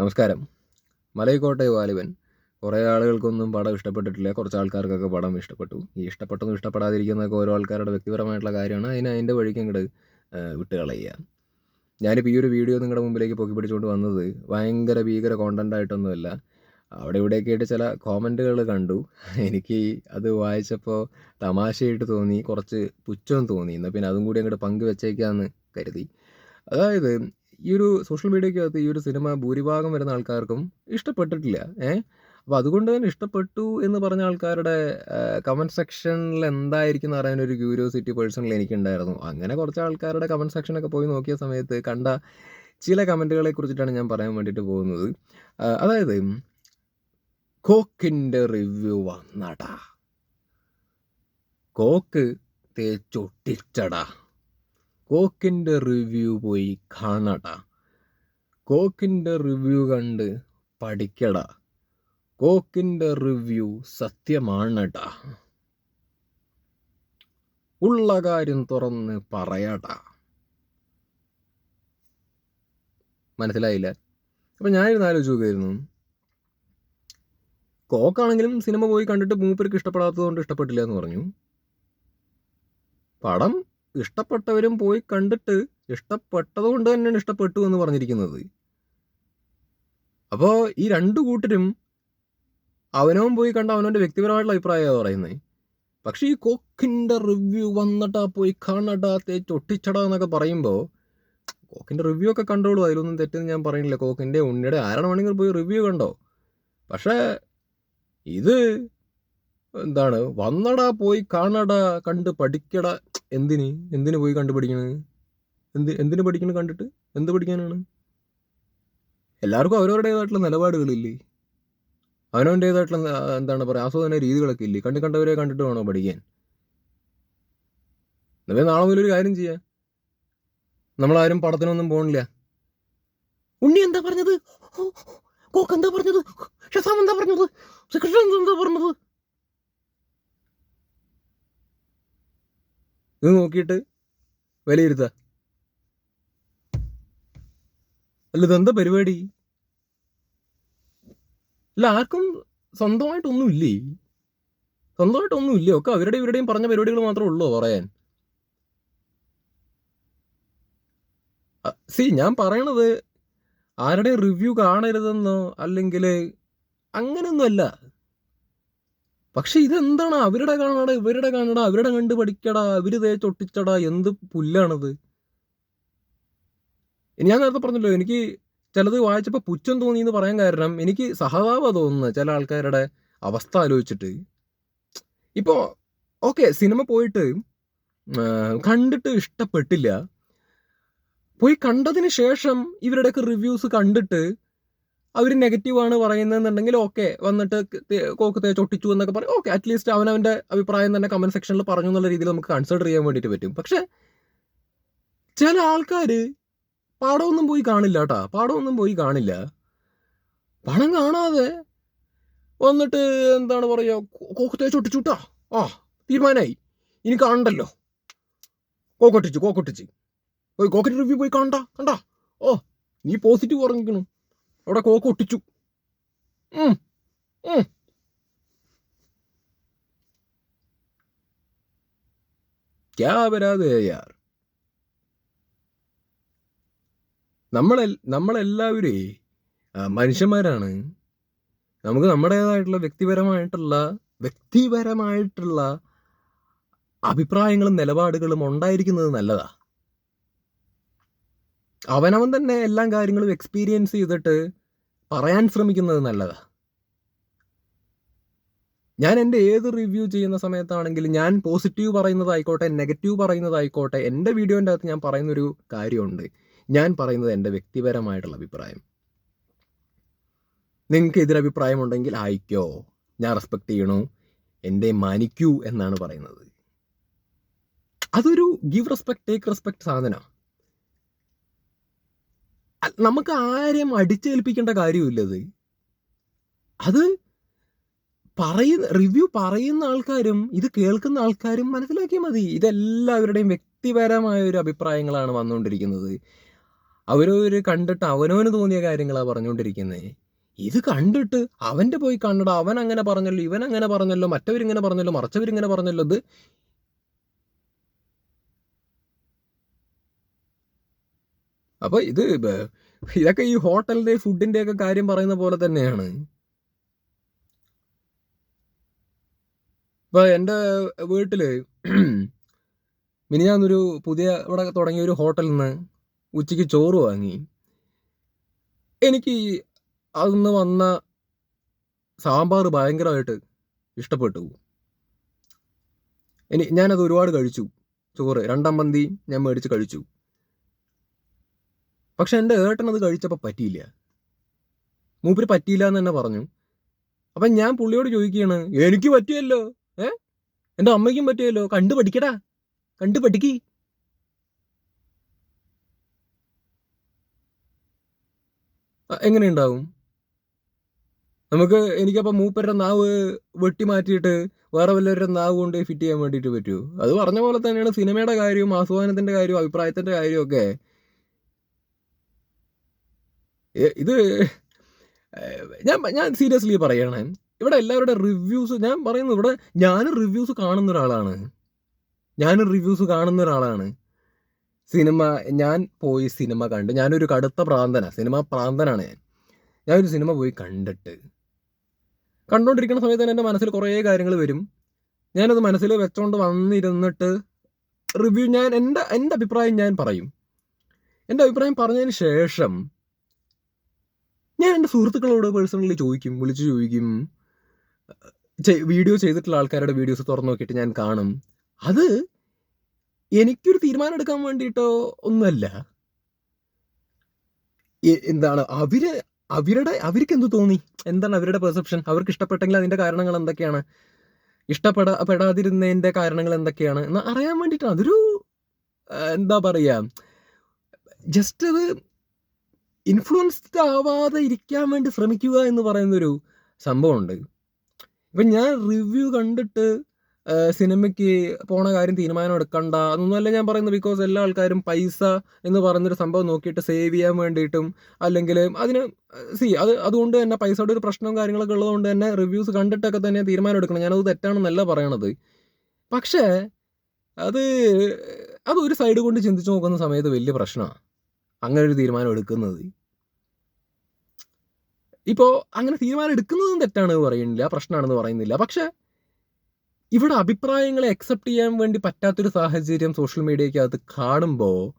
നമസ്കാരം. മലൈക്കോട്ടെ വാലിവൻ കുറേ ആളുകൾക്കൊന്നും പടം ഇഷ്ടപ്പെട്ടിട്ടില്ല. കുറച്ച് ആൾക്കാർക്കൊക്കെ പടം ഇഷ്ടപ്പെട്ടു. ഈ ഇഷ്ടപ്പെട്ടതും ഇഷ്ടപ്പെടാതിരിക്കുന്നതൊക്കെ ഓരോ ആൾക്കാരുടെ വ്യക്തിപരമായിട്ടുള്ള കാര്യമാണ്. അതിന് അതിന്റെ വഴിക്ക് അങ്ങോട്ട് വിട്ട് ഞാനിപ്പോൾ ഈ ഒരു വീഡിയോ നിങ്ങളുടെ മുമ്പിലേക്ക് പൊക്കി പിടിച്ചുകൊണ്ട് വന്നത് ഭയങ്കര ഭീകര കോണ്ടന്റ് ആയിട്ടൊന്നുമല്ല. അവിടെ ഇവിടെയൊക്കെ ആയിട്ട് ചില കോമന്റുകൾ കണ്ടു. എനിക്ക് അത് വായിച്ചപ്പോൾ തമാശയായിട്ട് തോന്നി. കുറച്ച് പുച്ഛം തോന്നി. എന്നാൽ പിന്നെ അതും കൂടി അങ്ങോട്ട് പങ്കുവെച്ചേക്കാന്ന് കരുതി. അതായത് ഈ ഒരു സോഷ്യൽ മീഡിയക്കകത്ത് ഈ ഒരു സിനിമ ഭൂരിഭാഗം വരുന്ന ആൾക്കാർക്കും ഇഷ്ടപ്പെട്ടിട്ടില്ല ഏ? അപ്പോൾ അതുകൊണ്ട് തന്നെ ഇഷ്ടപ്പെട്ടു എന്ന് പറഞ്ഞ ആൾക്കാരുടെ കമന്റ് സെക്ഷനിൽ എന്തായിരിക്കും എന്ന് പറയാൻ ഒരു ക്യൂരിയോസിറ്റി പേഴ്സണലി എനിക്കുണ്ടായിരുന്നു. അങ്ങനെ കുറച്ച് ആൾക്കാരുടെ കമന്റ് സെക്ഷനൊക്കെ പോയി നോക്കിയ സമയത്ത് കണ്ട ചില കമന്റുകളെ കുറിച്ചിട്ടാണ് ഞാൻ പറയാൻ വേണ്ടിയിട്ട് പോകുന്നത്. അതായത് കോക്കിന്റെ റിവ്യൂ വന്നടാ. കോക്ക് തേച്ചൊട്ടിച്ചടാ. കോക്കിന്റെ റിവ്യൂ പോയി കാണടാ. കോക്കിന്റെ റിവ്യൂ കണ്ട് പഠിക്കടാ. കോക്കിന്റെ റിവ്യൂ സത്യമാണടാ. ഉള്ള കാര്യം തുറന്ന് പറയടാ. മനസ്സിലായില്ല? അപ്പം ഞാനിരുന്ന് ആലോചിച്ച് നോക്കായിരുന്നു. കോക്കാണെങ്കിലും സിനിമ പോയി കണ്ടിട്ട് മൂപ്പർക്ക് ഇഷ്ടപ്പെടാത്തത് കൊണ്ട് ഇഷ്ടപ്പെട്ടില്ല എന്ന് പറഞ്ഞു. പടം ഇഷ്ടപ്പെട്ടവരും പോയി കണ്ടിട്ട് ഇഷ്ടപ്പെട്ടത് കൊണ്ട് തന്നെയാണ് ഇഷ്ടപ്പെട്ടു എന്ന് പറഞ്ഞിരിക്കുന്നത്. അപ്പോൾ ഈ രണ്ട് കൂട്ടരും അവനവൻ പോയി കണ്ട അവനവന്റെ വ്യക്തിപരമായിട്ടുള്ള അഭിപ്രായമാണ് പറയുന്നത് പക്ഷേ ഈ കോക്കിന്റെ റിവ്യൂ വന്നിട്ടാ പോയി കാണടാ തേച്ചൊട്ടിച്ചടാ എന്നൊക്കെ പറയുമ്പോൾ കോക്കിന്റെ റിവ്യൂ ഒക്കെ കണ്ടോളൂ അതിലൊന്നും തെറ്റെന്ന് ഞാൻ പറയുന്നില്ല. കോക്കിന്റെ ഉണ്ണിയുടെ ആരാണ് വേണമെങ്കിൽ പോയി റിവ്യൂ കണ്ടോ? പക്ഷേ ഇത് എന്താണ്? വന്നടാ പോയി കാണടാ കണ്ട് പഠിക്കടാ. എന്തിന്? എന്തിന് പോയി കണ്ടു പഠിക്കണത് എന്ത് എന്തിന് പഠിക്കണം കണ്ടിട്ട്? എന്ത് പഠിക്കാനാണ്? എല്ലാവർക്കും അവരവരുടേതായിട്ടുള്ള നിലപാടുകളില്ലേ? അവനവന്റേതായിട്ടുള്ള എന്താണ് പറയുക ആസ്വാദന രീതികളൊക്കെ ഇല്ലേ? കണ്ട് കണ്ടവരെ കണ്ടിട്ട് വേണോ പഠിക്കാൻ? എന്നാൽ നാളെ മുതൽ ഒരു കാര്യം ചെയ്യാം. നമ്മളാരും പടത്തിനൊന്നും പോകണില്ല ഉണ്ണി എന്താ പറഞ്ഞത്? കോക്ക് എന്താ പറഞ്ഞത്? ഷസാം എന്താ പറഞ്ഞത്? സെക്രട്ടറി എന്താ പറഞ്ഞത്? ഇത് നോക്കിയിട്ട് വിലയിരുത്ത. അല്ല ഇതെന്താ പരിപാടി? അല്ല ആർക്കും സ്വന്തമായിട്ടൊന്നും ഇല്ലേ സ്വന്തമായിട്ടൊന്നും ഇല്ലേ ഒക്കെ അവരുടെ ഇവരുടെയും പറഞ്ഞ പരിപാടികൾ മാത്രമേ ഉള്ളൂ പറയാൻ? സി ഞാൻ പറയണത് ആരുടെ റിവ്യൂ കാണരുതെന്നോ അല്ലെങ്കിൽ അങ്ങനെയൊന്നുമല്ല. പക്ഷെ ഇതെന്താണ്? അവരുടെ കാണടാ ഇവരുടെ കാണടാ അവരുടെ കണ്ട് പഠിക്കടാ അവർ തേച്ചൊട്ടിച്ചടാ എന്ത് പുല്ലാണത്? ഞാൻ നേരത്തെ പറഞ്ഞല്ലോ എനിക്ക് ചിലത് വായിച്ചപ്പോൾ പുച്ഛം തോന്നി എന്ന് പറയാൻ കാരണം എനിക്ക് സഹതാപ തോന്നുന്നത് ചില ആൾക്കാരുടെ അവസ്ഥ ആലോചിച്ചിട്ട്. ഇപ്പോൾ ഓക്കെ സിനിമ പോയിട്ട് കണ്ടിട്ട് ഇഷ്ടപ്പെട്ടില്ല. പോയി കണ്ടതിന് ശേഷം ഇവരുടെയൊക്കെ റിവ്യൂസ് കണ്ടിട്ട് അവർ നെഗറ്റീവാണ് പറയുന്നതെന്നുണ്ടെങ്കിൽ ഓക്കെ വന്നിട്ട് തേ- ചൊട്ടിച്ചു തേച്ചൊട്ടിച്ചു എന്നൊക്കെ പറയും. ഓക്കെ അറ്റ്ലീസ്റ്റ് അവനവന്റെ അഭിപ്രായം തന്നെ കമന്റ് സെക്ഷനിൽ പറഞ്ഞു എന്നുള്ള രീതിയിൽ നമുക്ക് കൺസിഡർ ചെയ്യാൻ വേണ്ടിയിട്ട് പറ്റും. പക്ഷേ ചില ആൾക്കാർ പാടമൊന്നും പോയി കാണില്ല കേട്ടാ പാടമൊന്നും പോയി കാണില്ല. പണം കാണാതെ വന്നിട്ട് എന്താണ് പറയുക കോക്കത്തെ ചൊട്ടിച്ചുട്ടാ ആ തീരുമാനമായി ഇനി കാണണ്ടല്ലോ. കോക്കൊട്ടിച്ചു കോക്കൊട്ടിച്ച് പോയി കോക്കറ്റ് റിവ്യൂ പോയി കാണണ്ട കണ്ട. ഓ നീ പോസിറ്റീവ് പറഞ്ഞിരിക്കണം അവിടെ കോക്ക് ഒട്ടിച്ചു. യാർ. നമ്മളെ നമ്മളെല്ലാവരേ മനുഷ്യന്മാരാണ്. നമുക്ക് നമ്മുടേതായിട്ടുള്ള വ്യക്തിപരമായിട്ടുള്ള വ്യക്തിപരമായിട്ടുള്ള അഭിപ്രായങ്ങളും നിലപാടുകളും ഉണ്ടായിരിക്കുന്നത് നല്ലതാ. അവനവൻ തന്നെ എല്ലാ കാര്യങ്ങളും എക്സ്പീരിയൻസ് ചെയ്തിട്ട് പറയാൻ ശ്രമിക്കുന്നത് നല്ലതാണ് ഞാൻ എന്റെ ഏത് റിവ്യൂ ചെയ്യുന്ന സമയത്താണെങ്കിലും ഞാൻ പോസിറ്റീവ് പറയുന്നതായിക്കോട്ടെ നെഗറ്റീവ് പറയുന്നതായിക്കോട്ടെ എന്റെ വീഡിയോന്റെ അകത്ത് ഞാൻ പറയുന്നൊരു കാര്യമുണ്ട്. ഞാൻ പറയുന്നത് എന്റെ വ്യക്തിപരമായിട്ടുള്ള അഭിപ്രായം. നിങ്ങൾക്ക് എതിരഭിപ്രായം ഉണ്ടെങ്കിൽ അയക്കോ ഞാൻ റെസ്പെക്ട് ചെയ്യണു എന്റെ മാനിക്കൂ എന്നാണ് പറയുന്നത്. അതൊരു ഗിവ് റെസ്പെക്ട് ടേക്ക് റെസ്പെക്ട് സാധനമാണ് നമുക്ക് ആരെയും അടിച്ചേൽപ്പിക്കേണ്ട കാര്യമില്ല അത്. അത് പറയുന്ന റിവ്യൂ പറയുന്ന ആൾക്കാരും ഇത് കേൾക്കുന്ന ആൾക്കാരും മനസ്സിലാക്കിയാൽ മതി. ഇതെല്ലാവരുടെയും വ്യക്തിപരമായ ഒരു അഭിപ്രായങ്ങളാണ് വന്നുകൊണ്ടിരിക്കുന്നത്. അവരവർ കണ്ടിട്ട് അവനവന് തോന്നിയ കാര്യങ്ങളാണ് പറഞ്ഞുകൊണ്ടിരിക്കുന്നത് ഇത് കണ്ടിട്ട് അവന്റെ പോയി കണ്ടടാ അവൻ അങ്ങനെ പറഞ്ഞല്ലോ ഇവൻ അങ്ങനെ പറഞ്ഞല്ലോ മറ്റവരിങ്ങനെ പറഞ്ഞല്ലോ മറച്ചവരിങ്ങനെ പറഞ്ഞല്ലോ ഇത് അപ്പൊ ഇത് ഇതൊക്കെ ഈ ഹോട്ടലിന്റെ ഫുഡിന്റെ ഒക്കെ കാര്യം പറയുന്ന പോലെ തന്നെയാണ്. ഇപ്പൊ എന്റെ വീട്ടിൽ മിനിഞ്ഞാന്നൊരു പുതിയ ഇവിടെ തുടങ്ങിയ ഒരു ഹോട്ടലിൽ നിന്ന് ഉച്ചയ്ക്ക് ചോറ് വാങ്ങി. എനിക്ക് അതിന്ന് വന്ന സാമ്പാർ ഭയങ്കരമായിട്ട് ഇഷ്ടപ്പെട്ടു. ഇനി ഞാനത് ഒരുപാട് കഴിച്ചു. ചോറ് രണ്ടാം പന്തി ഞാൻ മേടിച്ച് കഴിച്ചു. പക്ഷെ എന്റെ ഏട്ടൻ അത് കഴിച്ചപ്പോൾ പറ്റിയില്ല. മൂപ്പര് പറ്റിയില്ല എന്ന് തന്നെ പറഞ്ഞു. അപ്പം ഞാൻ പുള്ളിയോട് ചോദിക്കുകയാണ് എനിക്ക് പറ്റിയല്ലോ? ഏ? എന്റെ അമ്മയ്ക്കും പറ്റിയല്ലോ? കണ്ടു പഠിക്കടാ. കണ്ടു പഠിക്കി. എങ്ങനെയുണ്ടാവും? നമുക്ക് എനിക്കപ്പോൾ മൂപ്പരുടെ നാവ് വെട്ടി മാറ്റിയിട്ട് വേറെ വല്ലവരുടെ നാവ് കൊണ്ട് ഫിറ്റ് ചെയ്യാൻ വേണ്ടിയിട്ട് പറ്റൂ അത് പറഞ്ഞ പോലെ തന്നെയാണ് സിനിമയുടെ കാര്യവും ആസ്വാദനത്തിന്റെ കാര്യവും അഭിപ്രായത്തിന്റെ കാര്യവും ഒക്കെ. ഇത് ഞാൻ ഞാൻ സീരിയസ്ലി പറയണേ. ഇവിടെ എല്ലാവരുടെ റിവ്യൂസ് ഞാൻ പറയുന്നത് ഇവിടെ ഞാൻ റിവ്യൂസ് കാണുന്ന ഒരാളാണ്. ഞാൻ റിവ്യൂസ് കാണുന്ന ഒരാളാണ്. സിനിമ ഞാൻ പോയി സിനിമ കണ്ട് ഞാനൊരു കടുത്ത പ്രാന്തന സിനിമ പ്രാന്തനാണ് ഞാൻ. ഞാനൊരു സിനിമ പോയി കണ്ടിട്ട്. കണ്ടുകൊണ്ടിരിക്കുന്ന സമയത്ത് തന്നെ എന്റെ മനസ്സിൽ കുറേ കാര്യങ്ങൾ വരും. ഞാനത് മനസ്സിൽ വെച്ചോണ്ട് വന്നിരുന്നിട്ട് റിവ്യൂ ഞാൻ എന്റെ എന്റെ അഭിപ്രായം ഞാൻ പറയും. എന്റെ അഭിപ്രായം പറഞ്ഞതിന് ശേഷം ഞാൻ എന്റെ സുഹൃത്തുക്കളോട് പേഴ്സണലി ചോദിക്കും വിളിച്ച് ചോദിക്കും വീഡിയോ ചെയ്തിട്ടുള്ള ആൾക്കാരുടെ വീഡിയോസ് തുറന്നു നോക്കിയിട്ട് ഞാൻ കാണും. അത് എനിക്കൊരു തീരുമാനം എടുക്കാൻ വേണ്ടിയിട്ടോ ഒന്നുമല്ല. എന്താണ് അവർ അവരുടെ അവർക്ക് എന്ത് തോന്നി? എന്താണ് അവരുടെ പെർസെപ്ഷൻ അവർക്ക് ഇഷ്ടപ്പെട്ടെങ്കിൽ അതിന്റെ കാരണങ്ങൾ എന്തൊക്കെയാണ്? ഇഷ്ടപ്പെടാ പെടാതിരുന്നതിന്റെ കാരണങ്ങൾ എന്തൊക്കെയാണ്? എന്ന് അറിയാൻ വേണ്ടിയിട്ടാണ് അതൊരു എന്താ പറയാ ജസ്റ്റ് അത് ഇൻഫ്ലുവൻസ്ഡ് ആവാതെ ഇരിക്കാൻ വേണ്ടി ശ്രമിക്കുക എന്ന് പറയുന്നൊരു സംഭവമുണ്ട്. ഇപ്പം ഞാൻ റിവ്യൂ കണ്ടിട്ട് സിനിമയ്ക്ക് പോണ കാര്യം തീരുമാനം എടുക്കണ്ട അതൊന്നുമല്ല ഞാൻ പറയുന്നത് ബിക്കോസ് എല്ലാ ആൾക്കാരും പൈസ എന്ന് പറയുന്നൊരു സംഭവം നോക്കിയിട്ട് സേവ് ചെയ്യാൻ വേണ്ടിയിട്ടും അല്ലെങ്കിൽ അതിന് സി അത് അതുകൊണ്ട് തന്നെ പൈസയുടെ ഒരു പ്രശ്നവും കാര്യങ്ങളൊക്കെ ഉള്ളതുകൊണ്ട് തന്നെ റിവ്യൂസ് കണ്ടിട്ടൊക്കെ തന്നെ തീരുമാനം എടുക്കണം. ഞാനത് തെറ്റാണെന്നല്ല പറയണത്. പക്ഷേ അത് അത് ഒരു സൈഡ് കൊണ്ട് ചിന്തിച്ച് നോക്കുന്ന സമയത്ത് വലിയ പ്രശ്നമാണ്. അങ്ങനെ ഒരു തീരുമാനം എടുക്കുന്നത്. ഇപ്പോൾ അങ്ങനെ തീരുമാനം എടുക്കുന്നതും തെറ്റാണെന്ന് പറയുന്നില്ല പ്രശ്നമാണെന്ന് പറയുന്നില്ല. പക്ഷേ ഇവിടെ അഭിപ്രായങ്ങളെ അക്സെപ്റ്റ് ചെയ്യാൻ വേണ്ടി പറ്റാത്തൊരു സാഹചര്യം സോഷ്യൽ മീഡിയക്കകത്ത് കാണുമ്പോൾ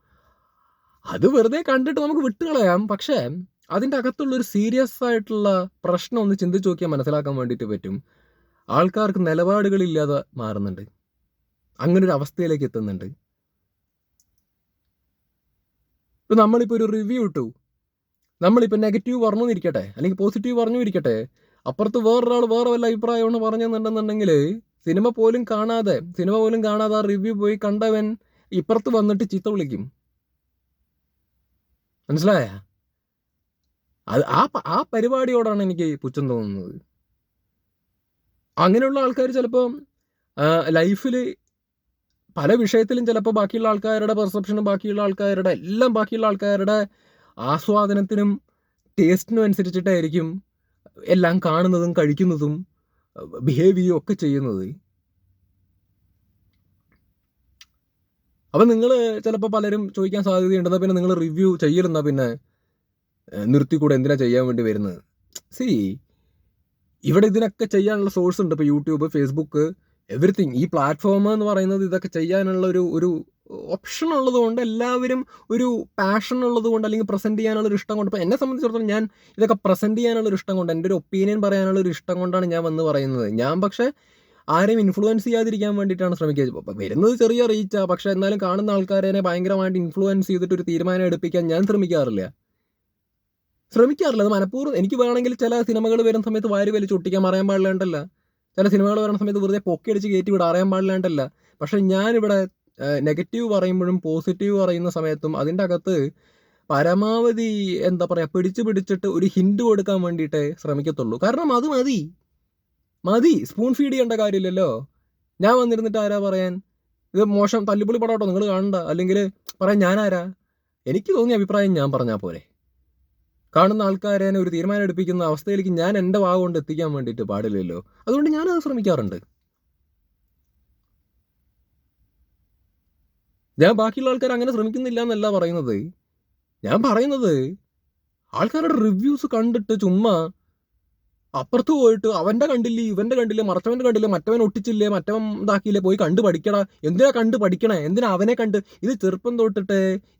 അത് വെറുതെ കണ്ടിട്ട് നമുക്ക് വിട്ടുകളയാം. പക്ഷേ അതിന്റെ അകത്തുള്ളൊരു സീരിയസ് ആയിട്ടുള്ള പ്രശ്നം ഒന്ന് ചിന്തിച്ച് നോക്കിയാൽ മനസ്സിലാക്കാൻ വേണ്ടിയിട്ട് പറ്റും. ആൾക്കാർക്ക് നിലപാടുകളില്ലാതെ മാറുന്നുണ്ട്. അങ്ങനെ ഒരു അവസ്ഥയിലേക്ക് എത്തുന്നുണ്ട്. ഇപ്പം നമ്മളിപ്പോൾ ഒരു റിവ്യൂ ഇട്ടു. നമ്മളിപ്പോൾ നെഗറ്റീവ് പറഞ്ഞു ഇരിക്കട്ടെ അല്ലെങ്കിൽ പോസിറ്റീവ് പറഞ്ഞു ഇരിക്കട്ടെ അപ്പുറത്ത് വേറൊരാൾ വേറെ വല്ല അഭിപ്രായമാണ് പറഞ്ഞെന്നുണ്ടെന്നുണ്ടെങ്കിൽ സിനിമ പോലും കാണാതെ സിനിമ പോലും കാണാതെ ആ റിവ്യൂ പോയി കണ്ടവൻ ഇപ്പുറത്ത് വന്നിട്ട് ചീത്ത വിളിക്കും. മനസ്സിലായ? അത് ആ ആ പരിപാടിയോടാണ് എനിക്ക് പുച്ഛം തോന്നുന്നത്. അങ്ങനെയുള്ള ആൾക്കാർ ചിലപ്പോൾ ലൈഫിൽ പല വിഷയത്തിലും ചിലപ്പോൾ ബാക്കിയുള്ള ആൾക്കാരുടെ പെർസെപ്ഷനും ബാക്കിയുള്ള ആൾക്കാരുടെ എല്ലാം ബാക്കിയുള്ള ആൾക്കാരുടെ ആസ്വാദനത്തിനും ടേസ്റ്റിനും അനുസരിച്ചിട്ടായിരിക്കും എല്ലാം കാണുന്നതും കഴിക്കുന്നതും ബിഹേവ് ചെയ്യുകയും ഒക്കെ ചെയ്യുന്നത്. അപ്പം നിങ്ങൾ ചിലപ്പോൾ പലരും ചോദിക്കാൻ സാധ്യതയുണ്ടെന്നാൽ പിന്നെ നിങ്ങൾ റിവ്യൂ ചെയ്യലെന്നാൽ പിന്നെ നിർത്തിക്കൂടെ എന്തിനാ ചെയ്യാൻ വേണ്ടി വരുന്നത്? സി ഇവിടെ ഇതിനൊക്കെ ചെയ്യാനുള്ള സോഴ്സ് ഉണ്ട്. ഇപ്പോൾ യൂട്യൂബ് ഫേസ്ബുക്ക് എവറിത്തിങ് ഈ പ്ലാറ്റ്ഫോം എന്ന് പറയുന്നത് ഇതൊക്കെ ചെയ്യാനുള്ള ഒരു ഒരു ഓപ്ഷൻ ഉള്ളതുകൊണ്ട് എല്ലാവരും ഒരു പാഷൻ ഉള്ളതുകൊണ്ട് അല്ലെങ്കിൽ പ്രസന്റ് ചെയ്യാനുള്ള ഒരു ഇഷ്ടം കൊണ്ട് ഇപ്പോൾ എന്നെ സംബന്ധിച്ചിടത്തോളം ഞാൻ ഇതൊക്കെ പ്രസന്റ് ചെയ്യാനുള്ള ഒരു ഇഷ്ടം കൊണ്ട് എന്റെ ഒരു ഒപ്പീനിയൻ പറയാനുള്ള ഒരു ഇഷ്ടം കൊണ്ടാണ് ഞാൻ വന്ന് പറയുന്നത്. ഞാൻ പക്ഷേ ആരെയും ഇൻഫ്ലുവൻസ് ചെയ്യാതിരിക്കാൻ വേണ്ടിയിട്ടാണ് ഇപ്പൊ വരുന്നത് ചെറിയ റീച്ചാണ് പക്ഷേ എന്നാലും കാണുന്ന ആൾക്കാരെ ഭയങ്കരമായിട്ട് ഇൻഫ്ലുവൻസ് ചെയ്തിട്ട് ഒരു തീരുമാനം എടുപ്പിക്കാൻ ഞാൻ ശ്രമിക്കാറില്ല. ശ്രമിക്കാറില്ല. അത് മനഃപൂർവം എനിക്ക് വേണമെങ്കിൽ ചില സിനിമകൾ വരുന്ന സമയത്ത് വാരി വലിച്ച് ഒട്ടിക്കാൻ പറയാൻ പാടില്ലാണ്ടല്ല ചില സിനിമകൾ വരുന്ന സമയത്ത് വെറുതെ പൊക്കിയടിച്ച് കയറ്റി വിടാൻ അറിയാൻ പാടില്ലാണ്ടല്ല. പക്ഷെ ഞാനിവിടെ നെഗറ്റീവ് പറയുമ്പോഴും പോസിറ്റീവ് പറയുന്ന സമയത്തും അതിന്റെ അകത്ത് പരമാവധി എന്താ പറയുക പിടിച്ച് പിടിച്ചിട്ട് ഒരു ഹിൻഡ് കൊടുക്കാൻ വേണ്ടിയിട്ടേ ശ്രമിക്കത്തുള്ളൂ. കാരണം അത് മതി. മതി. സ്പൂൺ ഫീഡ് ചെയ്യേണ്ട കാര്യമില്ലല്ലോ. ഞാൻ വന്നിരുന്നിട്ട് ആരാ പറയാൻ? ഇത് മോശം തല്ലുപുള്ളി പടം നിങ്ങൾ കാണണ്ട. അല്ലെങ്കിൽ പറയാൻ ഞാനാരാ? എനിക്ക് തോന്നിയ അഭിപ്രായം ഞാൻ പറഞ്ഞാൽ പോരെ. കാണുന്ന ആൾക്കാരെ ഒരു തീരുമാനം എടുപ്പിക്കുന്ന അവസ്ഥയിലേക്ക് ഞാൻ എന്റെ ഭാഗം കൊണ്ട് എത്തിക്കാൻ വേണ്ടിയിട്ട് പാടില്ലല്ലോ. അതുകൊണ്ട് ഞാനത് ശ്രമിക്കാറുണ്ട്. ഞാൻ ബാക്കിയുള്ള ആൾക്കാർ അങ്ങനെ ശ്രമിക്കുന്നില്ല എന്നല്ല പറയുന്നത്. ഞാൻ പറയുന്നത് ആൾക്കാരുടെ റിവ്യൂസ് കണ്ടിട്ട് ചുമ്മാ അപ്പുറത്ത് പോയിട്ട് അവന്റെ കണ്ടില്ലേ ഇവന്റെ കണ്ടില്ലേ മറച്ചവന്റെ കണ്ടില്ലേ മറ്റവൻ ഒട്ടിച്ചില്ലേ മറ്റവൻ ഇതാക്കിയില്ലേ പോയി കണ്ടു പഠിക്കടാ. എന്തിനാ കണ്ടു പഠിക്കണേ? എന്തിനാ അവനെ കണ്ട്? ഇത് ചെറുപ്പം തൊട്ടിട്ട്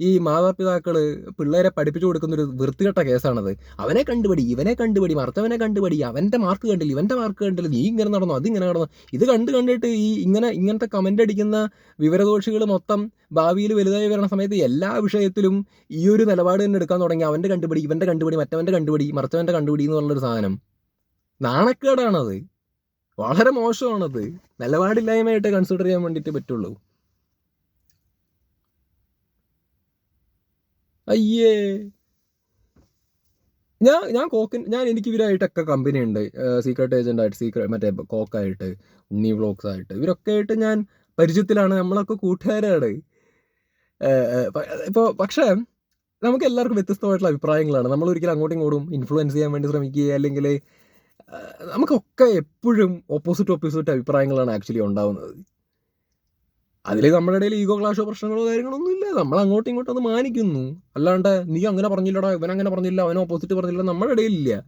ഈ മാതാപിതാക്കൾ പിള്ളേരെ പഠിപ്പിച്ചു കൊടുക്കുന്ന ഒരു വൃത്തികെട്ട കേസാണത്. അവനെ കണ്ടുപടി ഇവനെ കണ്ടുപടി മറച്ചവനെ കണ്ടുപടി അവന്റെ മാർക്ക് കണ്ടില്ല ഇവന്റെ മാർക്ക് കണ്ടില്ല നീ ഇങ്ങനെ നടന്നു അത് ഇങ്ങനെ നടന്നു. ഇത് കണ്ട് കണ്ടിട്ട് ഈ ഇങ്ങനെ ഇങ്ങനത്തെ കമന്റ് അടിക്കുന്ന വിവരദോഷികൾ മൊത്തം ഭാവിയിൽ വലുതായി വരുന്ന സമയത്ത് എല്ലാ വിഷയത്തിലും ഈ ഒരു നിലപാട് തന്നെ എടുക്കാൻ തുടങ്ങി. അവന്റെ കണ്ടുപിടി ഇവന്റെ കണ്ടുപിടി മറ്റവന്റെ കണ്ടുപിടി മറച്ചവന്റെ കണ്ടുപിടി എന്ന് പറഞ്ഞൊരു സാധനം. നാണക്കേടാണത്. വളരെ മോശമാണത്. നിലപാടില്ലായ്മയായിട്ട് കൺസിഡർ ചെയ്യാൻ വേണ്ടിയിട്ട് പറ്റുള്ളൂ. അയ്യേ. ഞാൻ ഞാൻ കോക്കിൻ ഞാൻ എനിക്ക് ഇവരായിട്ടൊക്കെ കമ്പനി ഉണ്ട് സീക്രട്ട് ഏജന്റ് ആയിട്ട് സീക്രട്ട് മറ്റേ കോക്കായിട്ട് ഉണ്ണി വ്ളോഗ്സ് ആയിട്ട്. ഇവരൊക്കെ ആയിട്ട് ഞാൻ പരിചയത്തിലാണ്. നമ്മളൊക്കെ കൂട്ടുകാരാണ്. ഇപ്പോൾ പക്ഷേ നമുക്ക് എല്ലാവർക്കും വ്യത്യസ്തമായിട്ടുള്ള അഭിപ്രായങ്ങളാണ്. നമ്മൾ ഒരിക്കലും അങ്ങോട്ടും ഇങ്ങോട്ടും ഇൻഫ്ലുവൻസ് ചെയ്യാൻ വേണ്ടി ശ്രമിക്കുക അല്ലെങ്കിൽ നമുക്കൊക്കെ എപ്പോഴും ഓപ്പോസിറ്റ് ഓപ്പോസിറ്റ് അഭിപ്രായങ്ങളാണ് ആക്ച്വലി ഉണ്ടാവുന്നത്. അതിൽ നമ്മുടെ ഇടയിൽ ഈഗോ ക്ലാഷോ പ്രശ്നങ്ങളോ കാര്യങ്ങളോ ഒന്നുമില്ല നമ്മൾ അങ്ങോട്ടും ഇങ്ങോട്ടും അത് മാനിക്കുന്നു. അല്ലാണ്ട് നീ അങ്ങനെ പറഞ്ഞില്ലടാ ഇവൻ അങ്ങനെ പറഞ്ഞില്ല അവൻ ഓപ്പോസിറ്റ് പറഞ്ഞില്ല നമ്മുടെ ഇടയിലില്ല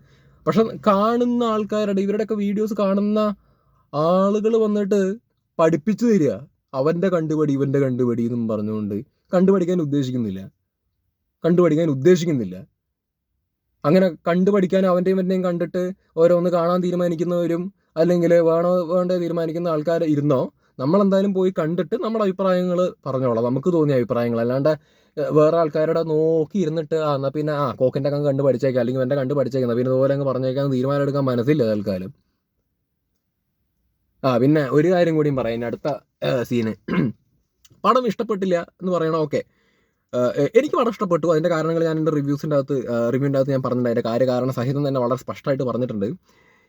പക്ഷെ കാണുന്ന ആൾക്കാരുടെ ഇവരുടെയൊക്കെ വീഡിയോസ് കാണുന്ന ആളുകൾ വന്നിട്ട് പഠിപ്പിച്ചു തരിക. അവന്റെ കണ്ടുപടി ഇവന്റെ കണ്ടുപടി എന്നും പറഞ്ഞുകൊണ്ട് കണ്ടുപഠിക്കാൻ ഉദ്ദേശിക്കുന്നില്ല. കണ്ടുപഠിക്കാൻ ഉദ്ദേശിക്കുന്നില്ല. അങ്ങനെ കണ്ടു പഠിക്കാൻ അവന്റെയും എന്റെയും കണ്ടിട്ട് ഓരോന്ന് കാണാൻ തീരുമാനിക്കുന്നവരും അല്ലെങ്കിൽ വേണോ വേണ്ട തീരുമാനിക്കുന്ന ആൾക്കാർ ഇരുന്നോ നമ്മളെന്തായാലും പോയി കണ്ടിട്ട് നമ്മുടെ അഭിപ്രായങ്ങൾ പറഞ്ഞോളാം. നമുക്ക് തോന്നിയ അഭിപ്രായങ്ങൾ. അല്ലാണ്ട് വേറെ ആൾക്കാരുടെ നോക്കി ഇരുന്നിട്ട് ആ എന്നാൽ പിന്നെ ആ കോക്കിന്റെ ഒക്കെ കണ്ട് പഠിച്ചേക്കാം അല്ലെങ്കിൽ എന്റെ കണ്ട് പഠിച്ചേക്കാം പിന്നെ ഇതുപോലെ അങ്ങ് പറഞ്ഞേക്കാൻ തീരുമാനം എടുക്കാൻ മനസ്സില്ല തൽക്കാലം ആ പിന്നെ ഒരു കാര്യം കൂടിയും പറയാം. അടുത്ത സീന് പടം ഇഷ്ടപ്പെട്ടില്ല എന്ന് പറയണം? ഓക്കെ. എനിക്ക് വളരെ ഇഷ്ടപ്പെട്ടു. അതിന്റെ കാരണങ്ങൾ ഞാൻ എന്റെ റിവ്യൂസിന്റെ അകത്ത് റിവ്യൂന്റെ അകത്ത് ഞാൻ പറഞ്ഞിട്ടുണ്ട്. അതിന്റെ കാര്യകാരണ സഹിതം തന്നെ വളരെ സ്പഷ്ടമായിട്ട് പറഞ്ഞിട്ടുണ്ട്.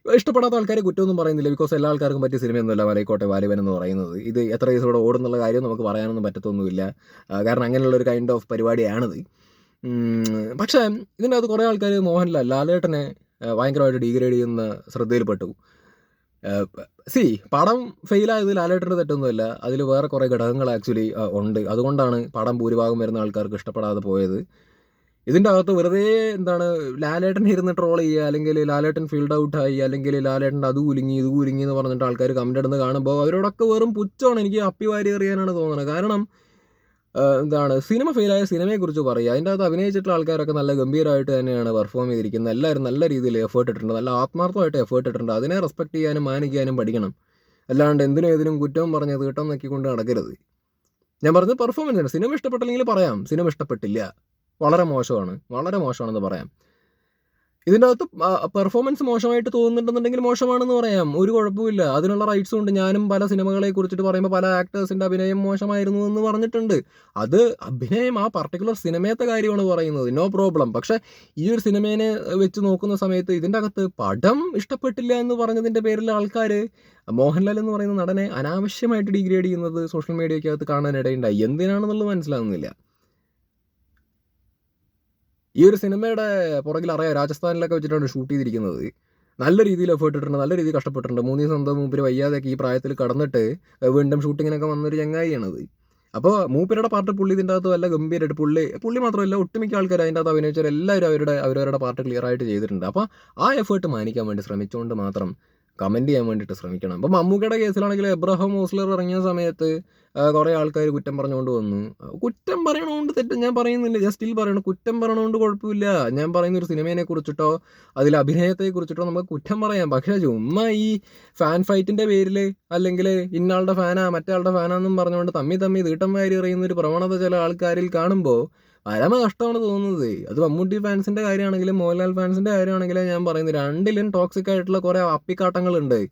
ഇഷ്ടപ്പെടാത്ത ആൾക്കാരെ കുറ്റമൊന്നും പറയുന്നില്ല. ബിക്കോസ് എല്ലാ ആൾക്കാർക്കും പറ്റിയ സിനിമയൊന്നുമല്ല വലൈക്കോട്ടെ വാലിബൻ എന്ന് പറയുന്നത്. ഇത് എത്ര ദിവസം ഓടുന്നുള്ള കാര്യം നമുക്ക് പറയാനൊന്നും പറ്റത്തൊന്നുമില്ല. കാരണം അങ്ങനെയുള്ള ഒരു കൈൻഡ് ഓഫ് പരിപാടിയാണിത് പക്ഷേ ഇതിന്റെ അകത്ത് കുറേ ആൾക്കാർ മോഹൻലാൽ ലാലേട്ടനെ ഭയങ്കരമായിട്ട് ഡീഗ്രേഡ് ചെയ്യുന്ന ശ്രദ്ധയിൽപ്പെട്ടു. സി പടം ഫെയിലായത് ലാലേട്ടന്റെ തെറ്റൊന്നുമല്ല. അതിൽ വേറെ കുറേ ഘടകങ്ങൾ ആക്ച്വലി ഉണ്ട്. അതുകൊണ്ടാണ് പടം ഭൂരിഭാഗം വരുന്ന ആൾക്കാർക്ക് ഇഷ്ടപ്പെടാതെ പോയത്. ഇതിന്റെ അകത്ത് വെറുതെ എന്താണ് ലാലേട്ടൻ ഇരുന്ന് ട്രോൾ ചെയ്യുക അല്ലെങ്കിൽ ലാലേട്ടൻ ഫീൽഡ് ഔട്ട് ആയി അല്ലെങ്കിൽ ലാലേട്ടൻ അത് കുലുങ്ങി ഇത് കുലുങ്ങി എന്ന് പറഞ്ഞിട്ട് ആൾക്കാർ കമന്റ് ഇടുന്ന കാണുമ്പോൾ അവരോടൊക്കെ വെറും പുച്ഛമാണ്. എനിക്ക് അപ്പി വാരി എറിയാനാണ് തോന്നുന്നത്. കാരണം എന്താണ് സിനിമ ഫെയിലായ സിനിമയെക്കുറിച്ച് പറയുക. അതിന്റെ അകത്ത് അഭിനയിച്ചിട്ടുള്ള ആൾക്കാരൊക്കെ നല്ല ഗംഭീരമായിട്ട് തന്നെയാണ് പെർഫോം ചെയ്തിരിക്കുന്നത്. എല്ലാവരും നല്ല രീതിയിൽ എഫേർട്ട് ഇട്ടിട്ടുണ്ട്. നല്ല ആത്മാർത്ഥമായിട്ട് എഫേർട്ട് ഇട്ടിട്ടുണ്ട്. അതിനെ റെസ്പെക്ട് ചെയ്യാനും മാനിക്കാനും പഠിക്കണം. അല്ലാണ്ട് എന്തിനും ഏതിനും കുറ്റവും പറഞ്ഞ് തീട്ടം നോക്കിക്കൊണ്ട് നടക്കരുത്. ഞാൻ പറഞ്ഞത് പെർഫോമൻസ് ആണ്. സിനിമ ഇഷ്ടപ്പെട്ടില്ലെങ്കിൽ പറയാം. സിനിമ ഇഷ്ടപ്പെട്ടില്ല. വളരെ മോശമാണ്. വളരെ മോശമാണെന്ന് പറയാം. ഇതിന്റെ അകത്ത് പെർഫോമൻസ് മോശമായിട്ട് തോന്നുന്നുണ്ടെന്നുണ്ടെങ്കിൽ മോശമാണെന്ന് പറയാം. ഒരു കുഴപ്പമില്ല അതിനുള്ള റൈറ്റ്സും ഉണ്ട്. ഞാനും പല സിനിമകളെ കുറിച്ചിട്ട് പറയുമ്പോൾ പല ആക്ടേഴ്സിന്റെ അഭിനയം മോശമായിരുന്നു എന്ന് പറഞ്ഞിട്ടുണ്ട്. അത് അഭിനയം ആ പർട്ടിക്കുലർ സിനിമയത്തെ കാര്യമാണ് പറയുന്നത്. നോ പ്രോബ്ലം പക്ഷേ ഈ ഒരു സിനിമേനെ വെച്ച് നോക്കുന്ന സമയത്ത് ഇതിന്റെ അകത്ത് പടം ഇഷ്ടപ്പെട്ടില്ല എന്ന് പറഞ്ഞതിന്റെ പേരിൽ ആൾക്കാർ മോഹൻലാൽ എന്ന് പറയുന്ന നടനെ അനാവശ്യമായിട്ട് ഡിഗ്രേഡ് ചെയ്യുന്നത് സോഷ്യൽ മീഡിയയ്ക്കകത്ത് കാണാനിടയുണ്ടായി. എന്തിനാണെന്നുള്ളത് മനസ്സിലാകുന്നില്ല ഈ ഒരു സിനിമയുടെ പുറകിൽ അറിയാം രാജസ്ഥാനിലൊക്കെ വെച്ചിട്ടാണ് ഷൂട്ട് ചെയ്തിരിക്കുന്നത്. നല്ല രീതിയിൽ എഫേർട്ട് ഇട്ടിട്ടുണ്ട് നല്ല രീതിയിൽ കഷ്ടപ്പെട്ടിട്ടുണ്ട്. മൂന്ന് ദിവസം എന്തോ മൂപ്പര് വയ്യാതെയൊക്കെ ഈ പ്രായത്തിൽ കടന്നിട്ട് വീണ്ടും ഷൂട്ടിങ്ങിനൊക്കെ വന്നൊരു ചങ്ങായിയാണത്. അപ്പോൾ മൂപ്പരുടെ പാർട്ട് പുള്ളി ഇതിന്റെ അകത്ത് വല്ല ഗംഭീരമായിട്ട് പുള്ളി പുള്ളി മാത്രമല്ല ഒട്ടുമിക്ക ആൾക്കാർ അതിന്റെ അകത്ത് അഭിനയിച്ചവർ എല്ലാവരും അവരുടെ അവരവരുടെ പാർട്ട് ക്ലിയർ ആയിട്ട് ചെയ്തിട്ടുണ്ട്. അപ്പോൾ ആ എഫേർട്ട് മാനിക്കാൻ വേണ്ടി ശ്രമിച്ചുകൊണ്ട് മാത്രം കമന്റ് ചെയ്യാൻ വേണ്ടിയിട്ട് ശ്രമിക്കണം. അപ്പോൾ മമ്മൂക്കയുടെ കേസിലാണെങ്കിൽ എബ്രഹാം മോസ്ലർ ഇറങ്ങിയ സമയത്ത് കുറേ ആൾക്കാർ കുറ്റം പറഞ്ഞുകൊണ്ട് വന്നു. കുറ്റം പറയണോണ്ട് തെറ്റ് ഞാൻ പറയുന്നില്ല. ഞാൻ സ്റ്റിൽ പറയണം കുറ്റം പറയണോണ്ട് കുഴപ്പമില്ല. ഞാൻ പറയുന്ന ഒരു സിനിമയെ കുറിച്ചിട്ടോ അതിൽ അഭിനയത്തെ കുറിച്ചിട്ടോ നമുക്ക് കുറ്റം പറയാം. പക്ഷേ ചുമ്മാ ഈ ഫാൻ ഫൈറ്റിന്റെ പേരിൽ അല്ലെങ്കിൽ ഇന്നാളുടെ ഫാനാ മറ്റേ ആളുടെ ഫാനാന്നും പറഞ്ഞുകൊണ്ട് തമ്മി തമ്മി തീട്ടം വാരി എറിയുന്ന ഒരു പ്രവണത ചില ആൾക്കാരിൽ കാണുമ്പോൾ പരമ കഷ്ടമാണ് തോന്നുന്നത്. അത് മമ്മൂട്ടി ഫാൻസിന്റെ കാര്യമാണെങ്കിലും മോഹൻലാൽ ഫാൻസിന്റെ കാര്യമാണെങ്കിലും ഞാൻ പറയുന്നത്. രണ്ടിലും ടോക്സിക് ആയിട്ടുള്ള കുറേ അപ്പിക്കാട്ടങ്ങളുണ്ട്.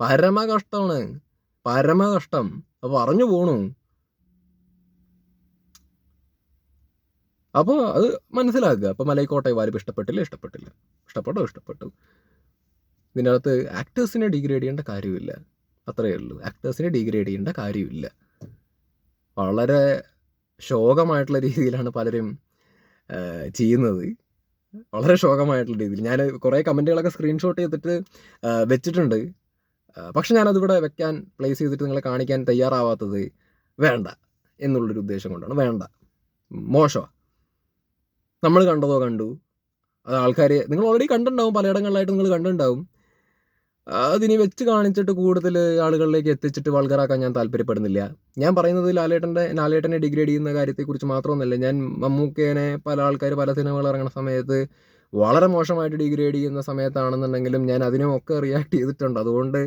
പരമ കഷ്ടമാണ് പരമ കഷ്ടം അപ്പോൾ പറഞ്ഞു പോണു. അപ്പോൾ അത് മനസ്സിലാക്കുക. അപ്പോൾ മലൈക്കോട്ടെ വാലിപ്പ് ഇഷ്ടപ്പെട്ടില്ല ഇഷ്ടപ്പെട്ടില്ല. ഇഷ്ടപ്പെട്ടോ ഇഷ്ടപ്പെട്ടു. ഇതിന്റെ അകത്ത് ആക്ടേഴ്സിനെ ഡിഗ്രേഡ് ചെയ്യേണ്ട കാര്യമില്ല. അത്രയേ ഉള്ളൂ. ആക്ടേഴ്സിനെ ഡിഗ്രേഡ് ചെയ്യേണ്ട കാര്യമില്ല. വളരെ ശോകമായിട്ടുള്ള രീതിയിലാണ് പലരും ചെയ്യുന്നത്. വളരെ ശോകമായിട്ടുള്ള രീതിയിൽ. ഞാൻ കുറേ കമന്റുകളൊക്കെ സ്ക്രീൻഷോട്ട് ചെയ്തിട്ട് വെച്ചിട്ടുണ്ട്. പക്ഷെ ഞാനതിവിടെ വെക്കാൻ പ്ലേസ് ചെയ്തിട്ട് നിങ്ങളെ കാണിക്കാൻ തയ്യാറാവാത്തത് വേണ്ട എന്നുള്ളൊരു ഉദ്ദേശം കൊണ്ടാണ്. വേണ്ട. മോശമാണ് നമ്മൾ കണ്ടതോ കണ്ടു? അത് ആൾക്കാർ നിങ്ങൾ ഓൾറെഡി കണ്ടിട്ടുണ്ടാവും പലയിടങ്ങളിലായിട്ട് നിങ്ങൾ കണ്ടിട്ടുണ്ടാവും. അതിനി വെച്ച് കാണിച്ചിട്ട് കൂടുതൽ ആളുകളിലേക്ക് എത്തിച്ചിട്ട് വൾഗറാക്കാൻ ഞാൻ താല്പര്യപ്പെടുന്നില്ല. ഞാൻ പറയുന്നത് ലാലേട്ടന്റെ ലാലേട്ടനെ ഡിഗ്രേഡ് ചെയ്യുന്ന കാര്യത്തെക്കുറിച്ച് മാത്രമൊന്നുമല്ല ഞാൻ മമ്മൂക്കേനെ പല ആൾക്കാർ പല സിനിമകൾ ഇറങ്ങുന്ന സമയത്ത് വളരെ മോശമായിട്ട് ഡിഗ്രേഡ് ചെയ്യുന്ന സമയത്താണെന്നുണ്ടെങ്കിലും ഞാൻ അതിനുമൊക്കെ റിയാക്ട് ചെയ്തിട്ടുണ്ട്. അതുകൊണ്ട്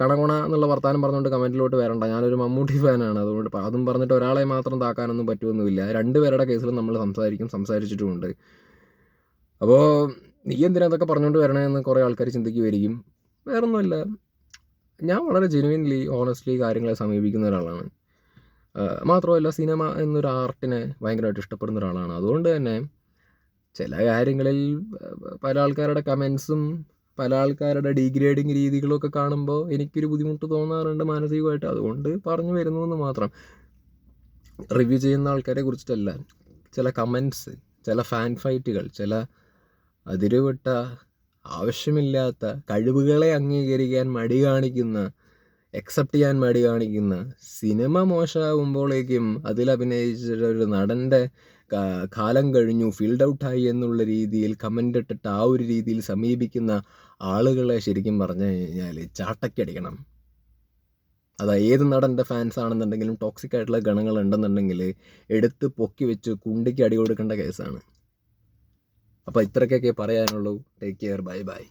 കണകുണ എന്നുള്ള വർത്താനം പറഞ്ഞുകൊണ്ട് കമന്റിലോട്ട് വരണ്ട. ഞാനൊരു മമ്മൂട്ടി ഫാനാണ്. അതുകൊണ്ട് അതും പറഞ്ഞിട്ട് ഒരാളെ മാത്രം താക്കാനൊന്നും പറ്റുമൊന്നുമില്ല രണ്ടുപേരുടെ കേസിലും നമ്മൾ സംസാരിക്കും സംസാരിച്ചിട്ടുമുണ്ട്. അപ്പോൾ നീ എന്തിനാ അതൊക്കെ പറഞ്ഞുകൊണ്ട് വരണമെന്ന് കുറേ ആൾക്കാർ ചിന്തിക്കുമായിരിക്കും വേറൊന്നുമല്ല. ഞാൻ വളരെ ജെനുവിൻലി ഓണസ്റ്റ്ലി കാര്യങ്ങളെ സമീപിക്കുന്ന ഒരാളാണ്. മാത്രമല്ല സിനിമ എന്നൊരു ആർട്ടിനെ ഭയങ്കരമായിട്ട് ഇഷ്ടപ്പെടുന്ന ഒരാളാണ്. അതുകൊണ്ട് തന്നെ ചില കാര്യങ്ങളിൽ പല ആൾക്കാരുടെ കമൻസും പല ആൾക്കാരുടെ ഡീഗ്രേഡിങ് രീതികളൊക്കെ കാണുമ്പോൾ എനിക്കൊരു ബുദ്ധിമുട്ട് തോന്നാറുണ്ട് മാനസികമായിട്ട്. അതുകൊണ്ട് പറഞ്ഞു വരുന്നു എന്ന് മാത്രം. റിവ്യൂ ചെയ്യുന്ന ആൾക്കാരെ കുറിച്ചിട്ടല്ല. ചില കമൻസ് ചില ഫാൻ ഫൈറ്റുകൾ ചില അതിരുവിട്ട ആവശ്യമില്ലാത്ത കഴിവുകളെ അംഗീകരിക്കാൻ മടി കാണിക്കുന്ന അക്സെപ്റ്റ് ചെയ്യാൻ മടി കാണിക്കുന്ന സിനിമ മോശമാകുമ്പോഴേക്കും അതിൽ അഭിനയിച്ച ഒരു നടന്റെ കാലം കഴിഞ്ഞു ഫീൽഡ് ഔട്ടായി എന്നുള്ള രീതിയിൽ കമന്റ് ഇട്ടിട്ട് ആ ഒരു രീതിയിൽ സമീപിക്കുന്ന ആളുകളെ ശരിക്കും പറഞ്ഞു കഴിഞ്ഞാൽ ചാട്ടക്കടിക്കണം അതാ ഏത് നടന്റെ ഫാൻസ് ആണെന്നുണ്ടെങ്കിലും ടോക്സിക് ആയിട്ടുള്ള ഗണങ്ങൾ ഉണ്ടെന്നുണ്ടെങ്കിൽ എടുത്ത് പൊക്കി വെച്ച് കുണ്ടിക്ക് അടി കൊടുക്കേണ്ട കേസാണ് അപ്പോൾ ഇത്രയൊക്കെ പറയാനുള്ളൂ. Take care bye bye